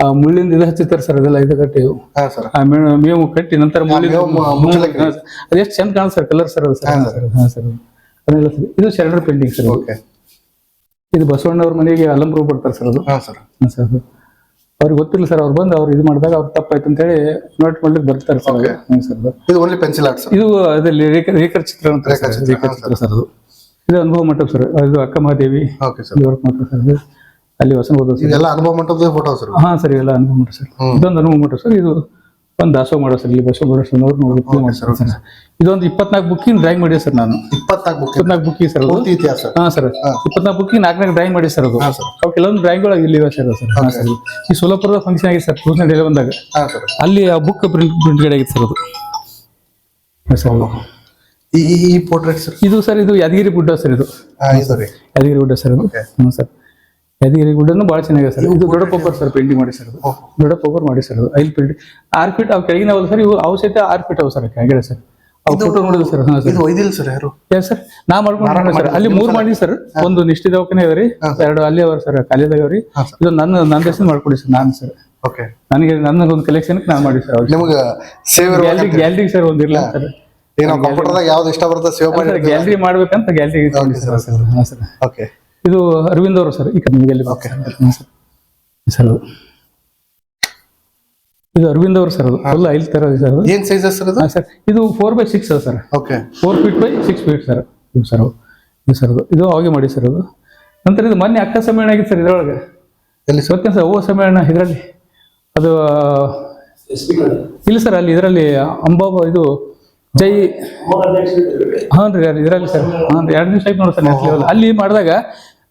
ಆ ಮುಳ್ಳಿಂದ ಇದು ಹಚ್ಚಿರ್ತಾರೆ ಸರ್ ಅದೆಲ್ಲ ಇದು ಕಟ್ಟಿ ಮೇವು ಕಟ್ಟಿ ನಂತರ ಅದೆಷ್ಟು ಚಂದ ಕಾಣ್ ಸರ್ ಕಲರ್ ಸರ್ ಅದು ಸರ್. ಹಾ ಸರ್. ಹಾ ಸರ್. ಅದೆಲ್ಲ ಸರ್ ಇದು ಶರಣರ್ ಪೇಂಟಿಂಗ್ ಸರ್ ಓಕೆ ಇದು ಬಸವಣ್ಣವ್ರ ಮನೆಗೆ ಅಲಂಬ್ರು ಬರ್ತಾರೆ ಸರ್ ಅದು. ಹಾ ಸರ್. ಹಾ ಸರ್. ಅವ್ರಿಗೆ ಗೊತ್ತಿಲ್ಲ ಸರ್ ಅವ್ರು ಬಂದು ಅವ್ರು ಇದು ಮಾಡಿದಾಗ ಅವ್ರು ತಪ್ಪಾಯ್ತು ಅಂತ ಹೇಳಿ ನೋಟ್ ಮಾಡ್ಲಿಕ್ಕೆ ಬರ್ತಾರೆ ಸರ್ ಸರ್ ಅದು. ಇದು ಓನ್ಲಿ ಪೆನ್ಸಿಲ್ ಆರ್ಟ್ ಸರ್. ಇದು ರೇಖ ರೇಖರ ಚಿತ್ರ ಅಂತ ಸರ್, ರೇಖಾಚಿತ್ರ, ರೇಖಾ ಚಿತ್ರ ಸರ್. ಅದು. ಇದು ಅನುಭವ ಮಂಟಪ ಸರ್ ಇದು ಅಕ್ಕ ಮಹಾದೇವಿ ಓಕೆ ಸರ್. ಅಲ್ಲಿ ವರ್ಕ್ ಮಾಡ್ತಾರೆ ಸರ್ ಅದು. ಅಲ್ಲಿ ಹೊಸ ಓದೋ ಸರ್. ಇದೆಲ್ಲ ಅನುಭವ ಮಂಟಪದ ಫೋಟೋ ಸರ್? ಹಾ ಸರ್ ಎಲ್ಲ ಅನುಭವ ಮಂಟಪ ಸರ್. ಇದೊಂದು ಅನುಭವ ಮಂಟಪ ಸರ್ ಇದು ಒಂದು ದಾಸೋಹ ಮಾಡೋ ಸರ್ ಇಲ್ಲಿ ಬಸವರಶ್ವರ ನೋಡ್ಕೊಂಡು ಮಾಡ್ತಾರೆ ಸರ್ ಇದೊಂದು ಇಪ್ಪತ್ನಾಲ್ಕು ಬುಕ್ಕಿಂಗ್ ಡ್ರಾಯಿಂಗ್ ಮಾಡಿ ಸರ್ ನಾನು? ಇಪ್ಪತ್ನಾಲ್ಕು ಇಪ್ಪತ್ನಾಲ್ಕು ಬುಕ್ಕಿಂಗ್ ಸರ್ ಪೂರ್ತಿ ಇತಿಹಾಸ ಹಾ ಸರ್. ಇಪ್ಪತ್ನಾಲ್ಕು ಬುಕ್ಕಿ ನಾಲ್ಕು ನಾಲ್ಕು ಡ್ರಾಯಿಂಗ್ ಮಾಡಿ ಸರ್ ಅದು. ಅವು ಕೆಲವೊಂದು ಡ್ರಾಯಿಂಗ್ಗಳು ಇಲ್ಲಿ ಇವೆ ಸರ್ ಸರ್. ಹಾ ಸರ್. ಈ ಸೋಲಾಪುರದ ಫಂಕ್ಷನ್ ಆಗಿದೆ ಸರ್ ಟೂರ್ಸ್ ಡೈಲಿ ಬಂದಾಗ. ಅಲ್ಲಿ ಆ ಬುಕ್ ಪ್ರಿಂಟ್ ಪ್ರಿಂಟ್ ಆಗಿತ್ತು ಸರ್ ಅದು. ಸರ್ ಈ ಈ- ಪೋರ್ಟ್ರೇಟ್ ಸರ್? ಇದು ಸರ್ ಇದು ಯಾದಗಿರಿ ಗುಡ್ಡ ಸರ್ ಇದು. ಇದು ಯಾದಗಿರಿ ಗುಡ್ಡ ಸರ್ ಅದು. Okay. ಹ್ಞೂ ಸರ್. ಯಾದಗಿರಿ ಗುಡ್ಡನು ಬಹಳ ಚೆನ್ನಾಗಿದೆ ಸರ್. ಇದು ದೊಡ್ಡ ಪೊಬ್ಬರ್ ಸರ್ ಪೇಂಟಿಂಗ್ ಮಾಡಿ ಸರ್ ದೊಡ್ಡ ಪೊಬ್ಬರ್ ಮಾಡಿ ಸರ್ ಐಲ್ ಪೇಂಟ್ ಆರ್ ಫೀಟ್ ಅವ್ರು ಕೆಳಗಿನ ಅವು ಸರ್ ಇವು ಅವು ಸಹಿತ ಆರ್ ಫೀಟ್ ಅವು ಸರ್ ಕೆಳಗಡೆ ಸರ್. ಅವು ಫೋಟೋ ನೋಡಿದ್ರು ಸರ್ ಹಾಂ ಸರ್. ಒಯ್ದಿಲ್ಲ ಸರ್ ಯಾರು? ಎಸ್ ಸರ್ ನಾ ಮಾಡ್ಕೊಂಡು ಸರ್. ಅಲ್ಲಿ ಮೂರು ಮಾಡಿ ಸರ್ ಒಂದು ನಿಷ್ಠಿ ದವಾಖಾನೆ ಅದ ರೀ ಎರಡು ಅಲ್ಲಿ ಅವರು ಸರ್ ಕಾಲೇಜಾಗ ರೀ ಇದು ನನ್ನ ನನ್ನ ದೇಶ ಮಾಡ್ಕೊಡಿ ಸರ್ ನಾನು ಸರ್. ಓಕೆ. ನನಗೆ ನನ್ನ ಒಂದು ಕಲೆಕ್ಷನ್ ನಾನು ಮಾಡಿ ಸರ್ ನಿಮ್ಗೆ ಸೇವ್ ಗ್ಯಾಲರಿ ಗ್ಯಾಲರಿ ಸರ್ ಒಂದಿರಲ್ಲ ಸರ್. ಏನೋ ಕಂಪ್ಯೂಟರ್ದಾಗ ಯಾವ್ದು ಇಷ್ಟ ಬರುತ್ತೆ ಸೇವ್ ಮಾಡಿ ಗ್ಯಾಲರಿ ಮಾಡ್ಬೇಕಂತ ಗ್ಯಾಲರಿ ಸರ್. ಹಾಂ ಸರ್. ಓಕೆ. ಇದು ಅರವಿಂದ್ ಅವರು ಸರ್ ಈ ಕಡೆ ನಿಮಗೆ ಸರ್. ಅದು. ಇದು ಅರವಿಂದ್ ಅವರು ಸರ್ ಅದು ಫುಲ್ ಐಲ್ ತರ ಇದೆ ಸರ್ ಅದು. ಏನ್ ಸೈಜ್ ಸರ್ ಇದು ಹಾಂ ಸರ್ ಇದು four by six sir. Okay four feet by six feet sir ಇದು ಸರ್ ಇದು ಸರ್ ಅದು. ಇದು ಅವಾಗೆ ಮಾಡಿ ಸರ್ ಅದು. ನಂತರ ಇದು ಮೊನ್ನೆ ಅಕ್ಕ ಸಮ್ಮೇಳನ ಆಗಿತ್ತು ಸರ್ ಇದರೊಳಗೆ. ಎಲ್ಲಿ ಸರ್? ಸರ್ ಓ ಸಮ್ಮೇಳನ ಇದರಲ್ಲಿ. ಅದು ಇಲ್ಲ ಸರ್ ಅಲ್ಲಿ ಇದರಲ್ಲಿ ಅಂಬಾಬ ಇದು ಜೈ ಹಾಂ ರೀ ಇದರಲ್ಲಿ ಸರ್. ಹಾಂ ಎರಡು ನಿಮಿಷ ಆಯ್ತು ನೋಡಿ ಸರ್ ಅಲ್ಲಿ ಮಾಡಿದಾಗ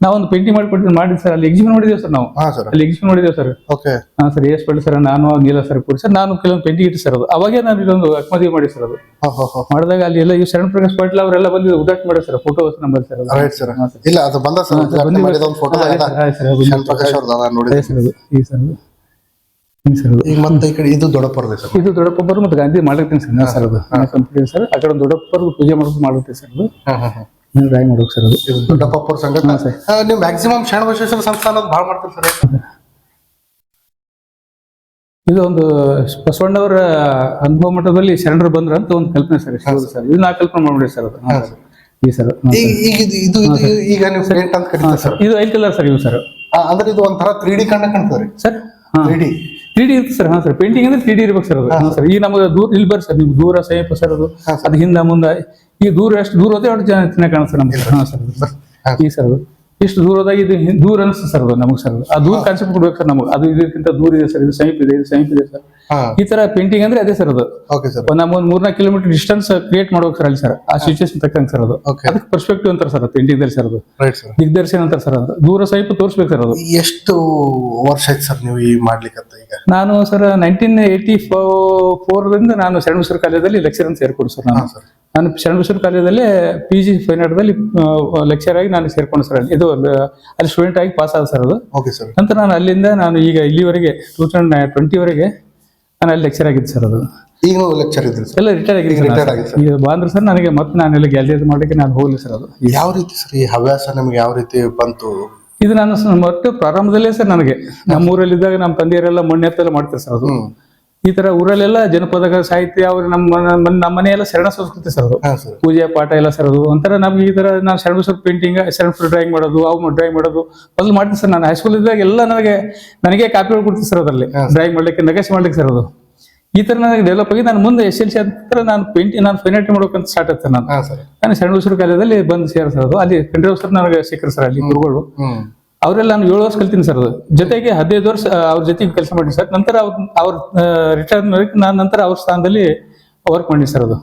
ನಾವೊಂದು ಪೇಂಟಿಂಗ್ ಮಾಡಿಕೊಟ್ಟಿದ್ದು ಮಾಡಿ ಸರ್ ಅಲ್ಲಿ ಎಕ್ಸಿಬಿಷನ್ ನೋಡಿದೇವೆ ಸರ್ ನಾವು. ಹಾ ಸರ್. ಅಲ್ಲಿ ಎಕ್ಸಿಬಿಷನ್ ನೋಡಿದೇವೆ ಸರ್. ಓಕೆ ಹಾಂ ಸರ್ ಎಸ್ ಪಳ್ಳಿ ಸರ್ ನಾನು ನೀಲ ಸರ್ ಕೂಡಿ ಸರ್ ನಾನು ಕೆಲವೊಂದು ಪೇಂಟಿಂಗ್ ಇಟ್ಟು ಸರ್ ಅದು. ಅವಾಗೇ ನಾನು ಇದೊಂದು ಅಕ್ಮದಿ ಮಾಡಿ ಸರ್ ಅದು. ಮಾಡಿದಾಗ ಅಲ್ಲಿ ಎಲ್ಲ ಈ ಶರಣ್ ಪ್ರಕಾಶ್ ಪಾಟೀಲ್ ಅವರೆಲ್ಲ ಬಂದು ಉದಾಟ್ ಮಾಡಿ sir photo number sir right sir. ಇಲ್ಲ ಅದು ಬಂದ ಸರ್ ಫೋಟೋ ಸರ್, ಅದೇ ಸರ್, ಶರಣ್ ಪ್ರಕಾಶ್ ಅವ್ರದ್ದು ನೋಡಿದೆ ಸರ್ ಅದು. ಈ ಸರ್ ಈಗ ಮತ್ತೆ ಈ ಕಡೆ ಇದು ದೊಡ್ಡಪ್ಪರದೆ ಸರ್. ಇದು ದೊಡ್ಡಪ್ಪರು ಮತ್ತು ಗಾಂಧಿ ಮಾಡಿರ್ತೀನಿ ಸರ್. ಸರ್ ಅದು. ಸರ್ ಆ ಕಡೆ ದೊಡ್ಡಪ್ಪರು ಪೂಜೆ ಮಾಡೋದು ಮಾಡಿರ್ತೀನಿ ಸರ್ ಅದು. ನಾನು ಡ್ರಾಯಿಂಗ್ ಮಾಡೋಕೆ ಸರ್ ಅದು. ಇದು ಸಂಘಟನೆ ಸಂಘಟ ಹಾ, ನೀವು ಮ್ಯಾಕ್ಸಿಮಮ್ ಶರಣ ಬಸವೇಶ್ವರ ಸಂಸ್ಥಾನ ಭಾಳ ಮಾಡ್ತೀರಿ ಸರ್ ಇದು ಒಂದು ಬಸವಣ್ಣವರ ಅನುಭವ ಮಟ್ಟದಲ್ಲಿ ಶರಣರು ಬಂದ್ರ ಅಂತ ಒಂದು ಕಲ್ಪನೆ ಸರ್ ಸರ್ ಇದು ನಾ ಕಲ್ಪನೆ ಮಾಡ್ಬಿಡಿ ಸರ್ ಅದು. ಸರ್. ಈ ಸರ್ ಈಗ ಇದು ಇದು ಇದು ಈಗ ನೀವು ಪೇಂಟ್ ಅಂತ ಕರೀತೀರಿ ಸರ್ ಇದು ಐಲ್ ಕಲರ್ ಸರ್ ಇವು ಸರ್ ಅಂದ್ರೆ ಇದು ಒಂಥರ ತ್ರೀ ಡಿ ಕಣ್ಣ ರೀ. ಸರ್ ಹಾ. ತ್ರೀ ಡಿ ತ್ರೀ ಡಿ ಇರುತ್ತೆ ಸರ್ ಹಾ ಸರ್ ಪೇಂಟಿಂಗ್ ಅಂದ್ರೆ ತ್ರೀ ಡಿ ಇರ್ಬೇಕು ಸರ್ ಅದು. ಹಾ. ಸರ್ ಈಗ ನಮಗೆ ದೂರ ಇಲ್ಲಿ ಬರ್ರಿ ಸರ್ ನಿಮ್ಗೆ ದೂರ ಸಮೀಪ ಸರ್ ಅದು. ಅದು ಹಿಂದೆ ಮುಂದೆ. ಈ ದೂರ ಎಷ್ಟು ದೂರ ಹೋದ್ರೆ ಜನ ಚೆನ್ನಾಗಿ ಕಾಣಿಸ್ತಾರೆ ನಮ್ಗೆ. ಹಾ ಸರ್ ಈ ಸರ್ ಅದು. ಇಷ್ಟು ದೂರ ಹೋದಾಗ ಇದು ದೂರ ಅನಿಸ್ತದೆ ಸರ್ ಅದು ನಮಗೆ ಸರ್ ಅದು. ಆ ದೂರ ಕಾನ್ಸೆಪ್ಟ್ ಕೊಡ್ಬೇಕು ಸರ್ ನಮಗೆ. ಅದು ಇದಕ್ಕಿಂತ ದೂರ ಇದೆ ಸರ್ ಇದು ಸಮೀಪ ಇದೆ ಇದು ಸಮೀಪ ಇದೆ ಸರ್ ಈ ತರ ಪೇಂಟಿಂಗ್ ಅಂದ್ರೆ ಅದೇ ಸರ್ ಅದು. ಓಕೆ ಸರ್ ನಮ್ಮ ಒಂದು ಮೂರ್ನಾಲ್ಕು ಕಿಲೋಮೀಟರ್ ಡಿಸ್ಟೆನ್ಸ್ ಕ್ರಿಯೇಟ್ ಮಾಡ್ಬೇಕು ಸರ್ ಅಲ್ಲಿ ಸರ್ ಆ ಸಿಚುವೇಶನ್ ತಕ್ಕಂಗೆ ಸರ್ ಅದು. ಅದಕ್ಕೆ ಪರ್ಸ್ಪೆಕ್ಟಿವ್ ಅಂತಾರೆ ಸರ್ ಪೇಂಟಿಂಗ್ ಸರ್ ಅದು. ದಿಗ್ದರ್ಶನ ಅಂತಾರೆ ಸರ್ ಅದು. ದೂರ ಸ್ವಲ್ಪ ತೋರಿಸ್ಬೇಕು ಸರ್ ಅದು. ಎಷ್ಟು ವರ್ಷ ಆಯ್ತು ಸರ್ ನೀವು ಈ ಮಾಡ್ಲಿಕ್ಕಂತ ಈಗ? ನಾನು ಸರ್ ನೈನ್ಟೀನ್ ಏಯ್ಟಿ ಫೋರ್ದಿಂದ ನಾನು ಶರಣಬಸರ ಕಾಲೇಜಲ್ಲಿ ಲೆಕ್ಚರ್ ಅಂತ ಸೇರ್ಕೊಂಡು ಸರ್ ನಾನು. ಸರ್ ನಾನು ಶರಣಬಸವರ ಕಾಲೇಜಲ್ಲಿ ಪಿ ಜಿ ಫೈನ್ ಆರ್ಟ್ದಲ್ಲಿ ಲೆಕ್ಚರ್ ಆಗಿ ನಾನು ಸೇರ್ಕೊಂಡು ಸರ್ ಅಲ್ಲಿ. ಇದು ಅಲ್ಲಿ ಸ್ಟೂಡೆಂಟ್ ಆಗಿ ಪಾಸ್ ಆದ ಸರ್ ಅದು. ಓಕೆ ಸರ್ ನಂತರ ನಾನು ಅಲ್ಲಿಂದ ನಾನು ಈಗ ಇಲ್ಲಿವರೆಗೆ ಟೂ ತೌಸಂಡ್ ಟ್ವೆಂಟಿವರೆಗೆ ನಾನು ಅಲ್ಲಿ ಲೆಕ್ಚರ್ ಆಗಿದ್ದು ಸರ್ ಅದು. ಈಗ ಲೆಕ್ಚರ್ ಇದ್ರಿ ಸರ್ ಎಲ್ಲ ರಿಟೈರ್ ಆಗಿದೆ ರಿಟೈರ್ ಸರ್. ಆಗಿದ್ದೀರಿ? ಈಗ ಬಂದ್ರೆ ಸರ್ ನನಗೆ ಮತ್ತೆ ನಾನು ನಾನೆಲ್ಲ ಗ್ಯಾಲರಿ ಮಾಡಲಿಕ್ಕೆ ನಾನು ಹೋಗಲಿ ಸರ್ ಅದು. ಯಾವ ರೀತಿ ಸರ್ ಈ ಹವ್ಯಾಸ ನಿಮ್ಗೆ ಯಾವ ರೀತಿ ಬಂತು? ಇದು ನಾನು ಸ- ಒಟ್ಟು ಪ್ರಾರಂಭದಲ್ಲೇ ಸರ್ ನನಗೆ. ನಮ್ಮ ಊರಲ್ಲಿದ್ದಾಗ ನಮ್ಮ ತಂದೆಯರೆಲ್ಲ ಮಣ್ಣೆತ್ತೆಲ್ಲ ಮಾಡ್ತಾರೆ ಸರ್ ಅದು. ಈ ತರ ಊರಲ್ಲೆಲ್ಲ ಜನಪದ ಸಾಹಿತ್ಯ ಅವ್ರ ನಮ್ಮ ನಮ್ಮ ಮನೆಯೆಲ್ಲ ಶರಣ ಸಂಸ್ಕೃತಿ ಸರ್ ಅದು ಪೂಜೆ ಪಾಠ ಎಲ್ಲ ಸರ್ ಅದು. ಒಂಥರ ನಮ್ಗೆ ಈ ತರ ನಾನು ಸ್ವಲ್ಪ ಪೇಂಟಿಂಗ್ ಶರಣ ಡ್ರಾಯಿಂಗ್ ಮಾಡೋದು ಅವು ಡ್ರಾಯಿಂಗ್ ಮಾಡೋದು ಮೊದಲು ಮಾಡ್ತೀನಿ ಸರ್ ನಾನು. ಹೈಸ್ಕೂಲ್ ಇದ್ದಾಗ ಎಲ್ಲ ನನಗೆ ನನಗೆ ಕಾಪಿಗಳು ಕೊಡ್ತೀನಿ ಸರ್ ಅದರಲ್ಲಿ. ಡ್ರಾಯಿಂಗ್ ಮಾಡ್ಲಿಕ್ಕೆ ನಗೇಶ್ ಮಾಡ್ಲಿಕ್ಕೆ ಸರ್ ಅದು. ಈ ತರ ನನಗೆ ಡೆವಲಪ್ ಆಗಿ ನಾನು ಮುಂದೆ ಎಸ್ ಎಲ್ ಸಿ ಅಂತ ನಾನು ಪೇಂಟಿಂಗ್ ನಾನು ಫೈನ್ ಆರ್ಟ್ ಮಾಡ್ಬೇಕಂತ ಸ್ಟಾರ್ಟ್ ಆಗ್ತದೆ ನಾನು. ನಾನು ಶರಣಬಸವ ಕಾಲೇಜಲ್ಲಿ ಬಂದು ಸೇರ ಸರ್ ಅದು. ಅಲ್ಲಿ ಕಂಡ್ರೆ ಸರ್ ನನಗೆ ಸಿಕ್ಕರು ಸರ್ ಅಲ್ಲಿ ಗುರುಗಳು. ಅವರೆಲ್ಲ ನಾನು ಏಳು ವರ್ಷ ಕಲ್ತೀನಿ ಸರ್ ಅದು. ಜೊತೆಗೆ ಹದಿನೈದು ವರ್ಷ ಅವ್ರ ಜೊತೆಗೆ ಕೆಲಸ ಮಾಡಿ ಸರ್. ನಂತರ ಅವ್ರ ಅವ್ರ ರಿಟೈರ್ ನಾನು ನಂತರ ಅವ್ರ ಸ್ಥಾನದಲ್ಲಿ ವರ್ಕ್ ಮಾಡಿ ಸರ್ ಅದು.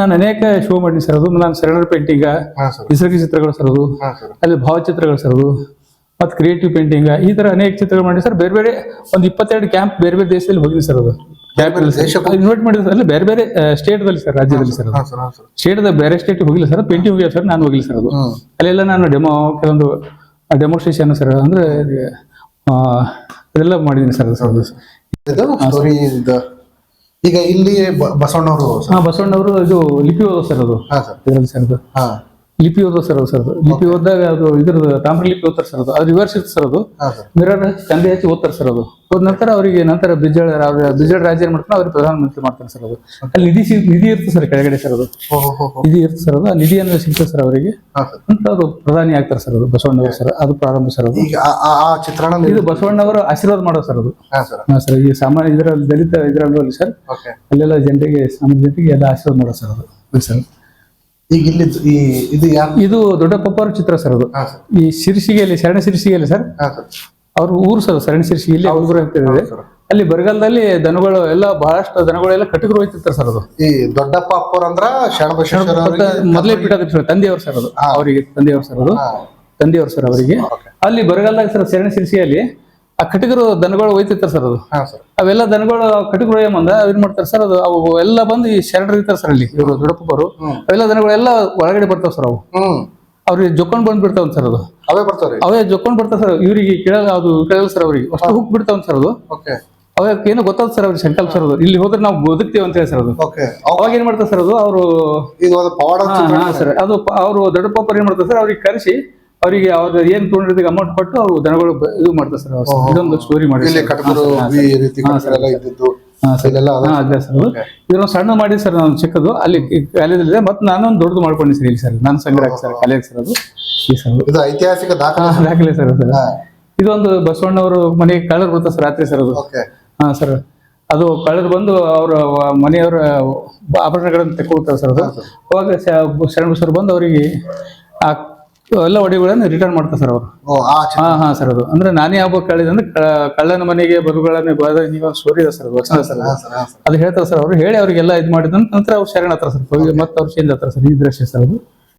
ನಾನು ಅನೇಕ ಶೋ ಮಾಡಿ ಸರ್ ಅದು. ನಾನು ಶರಣರ ಪೇಂಟಿಂಗ್ ನಿಸರ್ಗ ಚಿತ್ರಗಳು ಸರ್ ಅದು. ಅಲ್ಲಿ ಭಾವಚಿತ್ರಗಳು ಸರ್ ಅದು. ಮತ್ತು ಕ್ರಿಯೇಟಿವ್ ಪೇಂಟಿಂಗ್ ಈ ತರ ಅನೇಕ ಚಿತ್ರಗಳು ಮಾಡಿ ಸರ್. ಬೇರೆ ಬೇರೆ ಒಂದು ಇಪ್ಪತ್ತೆರಡು ಕ್ಯಾಂಪ್ ಬೇರೆ ಬೇರೆ ದೇಶದಲ್ಲಿ ಹೋಗಿದ್ವಿ ಸರ್ ಅದು. ಇನ್ವೈಟ್ ಮಾಡಿದ್ರು ಅಲ್ಲಿ ಬೇರೆ ಬೇರೆ ಸ್ಟೇಟ್ದಲ್ಲಿ ಸರ್ ರಾಜ್ಯದಲ್ಲಿ ಸರ್ ಸ್ಟೇಟ್ ಬೇರೆ ಸ್ಟೇಟ್ ಹೋಗಿಲ್ಲ ಸರ್. ಪೇಂಟಿಂಗ್ ಹೋಗಿಲ್ಲ ಸರ್. ನಾನು ಹೋಗಿಲ್ಲ ಸರ್ ಅದು. ಅಲ್ಲೆಲ್ಲ ನಾನು ಡೆಮೋ ಕೆಲವೊಂದು ಡೆಮೋಸ್ಟ್ರೇಷನ್ ಸರ್ ಅಂದ್ರೆ ಆ, ಅದೆಲ್ಲ ಮಾಡಿದ್ದೀನಿ ಸರ್ ಸರ್. ಅದು. ಇದು ಸ್ಟೋರಿ ಇದು. ಈಗ ಇಲ್ಲಿ ಬಸವಣ್ಣವರು ಹಾ ಬಸವಣ್ಣವರು ಇದು ಲಿಪಿ ಓದೋ ಸರ್ ಅದು. ಹಾ ಸರ್. ಇದರಲ್ಲಿ ಸರ್ ಅದು. ಹಾ. ಲಿಪಿ ಓದೋ ಸರ್ ಅದು ಸರ್ ಅದು ಲಿಪಿ ಓದಿದಾಗ ಅದು ಇದ್ರದ್ದು ತಾಮ್ರ ಲಿಪಿ ಓದ್ತಾರೆ ಸರ್ ಅದು ಅದು ರಿವರ್ಸ್ ಸರ್ ಅದು ಮಿರರ್ ತಂದೆ ಹಚ್ಚಿ ಓದ್ತಾರೆ ಸರ್ ಅದು ಹೋದ ನಂತರ ಅವರಿಗೆ ನಂತರ ಬಿಜ್ಜಳ ಬಿಜಳ ಬಿಜ್ಜಳ ರಾಜ್ಯ ಏನ್ ಮಾಡ್ತಾರೆ ಅವ್ರಿಗೆ ಪ್ರಧಾನಮಂತ್ರಿ ಮಾಡ್ತಾರೆ ಸರ್ ಅದು ಅಲ್ಲಿ ನಿಧಿ ಸಿ- ನಿಧಿ ಇರ್ತದೆ ಸರ್ ಕೆಳಗಡೆ ಸರ್ ಅದು. ನಿಧಿ ಇರ್ತದೆ ಸರ್ ಅದು ಆ ನಿಧಿಯನ್ನು ಸಿಗ್ತದೆ ಸರ್ ಅವರಿಗೆ ಅಂತ ಅವರು ಪ್ರಧಾನಿ ಆಗ್ತಾರೆ ಸರ್ ಅದು ಬಸವಣ್ಣವರು ಸರ್ ಅದು ಪ್ರಾರಂಭ ಸರ್ ಅದು ಚಿತ್ರಣ ಇದು ಬಸವಣ್ಣವರು ಆಶೀರ್ವಾದ ಮಾಡೋ ಸರ್ ಅದು ಹಾ ಸರ್ ಈ ಸಾಮಾನ್ಯ ಇದರಲ್ಲಿ ದಲಿತ ಇದರಲ್ಲಿ ಸರ್ ಅಲ್ಲೆಲ್ಲ ಜನರಿಗೆ ಸಾಮಾನ್ಯ ಜನರಿಗೆ ಎಲ್ಲ ಆಶೀರ್ವಾದ ಮಾಡೋ ಸರ್ ಅದು ಸರ್ ಈಗ ಇಲ್ಲಿ ಈ ಇದು ಯಾರು? ಇದು ದೊಡ್ಡ ಪಪ್ಪರ ಚಿತ್ರ ಸರ್ ಅದು. ಹಾ ಸರ್. ಈ ಶಿರ್ಸಿಗೆಯಲ್ಲಿ ಶರಣ ಶಿರ್ಸಿಗೆಯಲ್ಲಿ ಸರ್. ಹಾ ಸರ್. ಅವ್ರ ಊರು ಸರ್ ಶರಣ ಶಿರ್ಸಿಗೆಯಲ್ಲಿ ಅವ್ರ ಅಂತ ಇದೆ. ಸರ್ ಅಲ್ಲಿ ಬರಗಾಲದಲ್ಲಿ ದನಗಳು ಎಲ್ಲ ಬಹಳಷ್ಟು ದನಗಳೆಲ್ಲ ಕಟಕರು ಹೋಯ್ತಿರ್ತಾರೆ ಸರ್ ಅದು. ಈ ದೊಡ್ಡಪ್ಪ ಅಪ್ಪರ್ ಅಂದ್ರ ಶರಣಬಸವೇಶ್ವರ ಮೊದಲೇ ಪೀಠಾಧೀಶರು ತಂದೆಯವರು ಸರ್ ಅದು. ಅವರಿಗೆ ತಂದೆಯವರು ಸರ್ ಅದು. ತಂದೆಯವರು ಸರ್ ಅವರಿಗೆ. ಅಲ್ಲಿ ಬರಗಾಲದಾಗ ಸರ್ ಶರಣ ಶಿರ್ಸಿಯಲ್ಲಿ ಆ ಕಟಿಗರು ದನಗಳು ಒಯ್ತಿರ್ತಾರೆ ಸರ್ ಅದು? ಹಾ ಸರ್. ಅವೆಲ್ಲ ದನಗಳು ಕಟಿಗರು ಏನ್ ಮುಂದ ಏನ್ ಮಾಡ್ತಾರೆ ಸರ್ ಅದು? ಅವು ಎಲ್ಲ ಬಂದು ಈ ಶರಣರು ಇರ್ತಾರೆ ಸರ್ ಅಲ್ಲಿ ಇವರು ದೊಡ್ಡಪ್ಪರು. ಅವೆಲ್ಲ ದನಗಳೆಲ್ಲ ಒಳಗಡೆ ಬರ್ತಾವ ಸರ್ ಅವು. ಹ್ಮ್. ಅವ್ರಿಗೆ ಜೊಕೊಂಡ್ ಬಂದ್ ಬಿಡ್ತಾವ ಸರ್ ಅದು. ಅವೇ ಬರ್ತಾರೆ ಅವೇ ಜೊಕ್ಕೊಂಡ್ ಬರ್ತಾವ ಸರ್. ಇವರಿಗೆ ಕೇಳಲ್ಲ ಅದು ಕೇಳಲ್ಲ ಸರ್ ಅವ್ರಿಗೆ. ಅಷ್ಟು ಹುಕ್ ಬಿಡ್ತಾವ ಸರ್ ಅದು. ಓಕೆ. ಅವಾಗ ಏನು ಗೊತ್ತಾದ ಸರ್ ಅವ್ರಿಗೆ ಸಂಕಲ್ಪ ಸರ್ ಅದು. ಇಲ್ಲಿ ಹೋದ್ರೆ ನಾವು ಬದುಕ್ತೀವಿ ಅಂತ ಹೇಳಿ ಸರ್ ಅದು. ಓಕೆ. ಅವಾಗ ಏನ್ ಮಾಡ್ತಾರೆ ಸರ್ ಅದು? ಅವರು ಇದು ಪವಾಡ ಚಿತ್ರಣ. ಸರ್. ಅದು ಪ- ದೊಡ್ಡ ಪಾಪರ್ ಏನ್ ಮಾಡ್ತಾರೆ ಸರ್? ಅವ್ರಿಗೆ ಕರೆಸಿ ಅವರಿಗೆ ಅವ್ರ ಏನ್ ತೊಂದ್ರೆ ಅಮೌಂಟ್ ಕೊಟ್ಟು ಅವ್ರು ದನಗಳು ಇದು ಮಾಡ್ತಾರೆ ಸರ್ ಅವ್ರು. ಇದೊಂದು ಸ್ಟೋರಿ ಮಾಡಿ ಇಲ್ಲಿ ಕಟಕರು ಈ ರೀತಿ ಕಟಕರೆಲ್ಲ ಇದ್ದಿದ್ದು. ಹಾ, ಸರ್. ಇಲ್ಲೆಲ್ಲ ಅದೇ? ಸರ್. ಅದು. ಇದನ್ನ ಸಣ್ಣ ಮಾಡಿ ಸರ್ ನಾನು ಚಿಕ್ಕದು. ಅಲ್ಲಿ ಕಾಲೇಜಲ್ಲಿ ಇದೆ. ಮತ್ತೆ ನಾನೊಂದು ದೊಡ್ಡದು ಮಾಡ್ಕೊಂಡಿ ಸರ್ ಇಲ್ಲಿ ಸರ್. ನಾನು ಸಂಗ್ರಹ ಸರ್ ಕಾಲೇಜ್ ಸರ್ ಅದು. ಈ ಸರ್ ಇದು ಐತಿಹಾಸಿಕ ದಾಖಲೆ? ದಾಖಲೆ ಸರ್ ಸರ್. ಹಾ. ಇದೊಂದು ಬಸವಣ್ಣವರು ಮನೆಗೆ ಕಳ್ಳರು ಬರ್ತಾರೆ ಸರ್ ರಾತ್ರಿ ಸರ್ ಅದು. ಓಕೆ ಹಾ ಸರ್. ಅದು ಕಳೆದು ಬಂದು ಅವರ ಮನೆಯವರ ಆಭರಣಗಳನ್ನು ತೆಕ್ಕೊಳ್ತಾರೆ ಸರ್ ಅದು. ಅವಾಗ ಶರಣ ಸರ್ ಬಂದು ಅವರಿಗೆ ಆ ಎಲ್ಲ ಒಡೆಗಳನ್ನು ರಿಟರ್ನ್ ಮಾಡ್ತಾರೆ ಸರ್ ಅವರು. ಓ ಆ ಹಾ ಹಾ ಸರ್ ಅದು. ಅಂದ್ರೆ ನಾನೇ ಹಬ್ಬ ಕಳಿದಂದ್ರೆ ಕಳ್ಳನ ಮನೆಗೆ ಬರುಗಳನ್ನ ಬರದ ನೀವು ಇದೆ ಸರ್ ಅದು ವಚನ ಸರ್ ಹಾ ಅದು. ಸರ್ ಹಾ ಸರ್ ಅದು ಹೇಳ್ತಾರೆ ಸರ್ ಅವರು. ಹೇಳಿ ಅವ್ರಿಗೆಲ್ಲ ಇದು ಮಾಡಿದ ನಂತರ ಅವ್ರು ಶರಣ ಹತ್ರ ಸರ್ ಹೋಗಿ ಮತ್ತೆ ಅವ್ರು ಚೇಂಜ್ ಹತ್ರ ಸರ್ ಈ ದೃಶ್ಯ ಸರ್ ಅದು.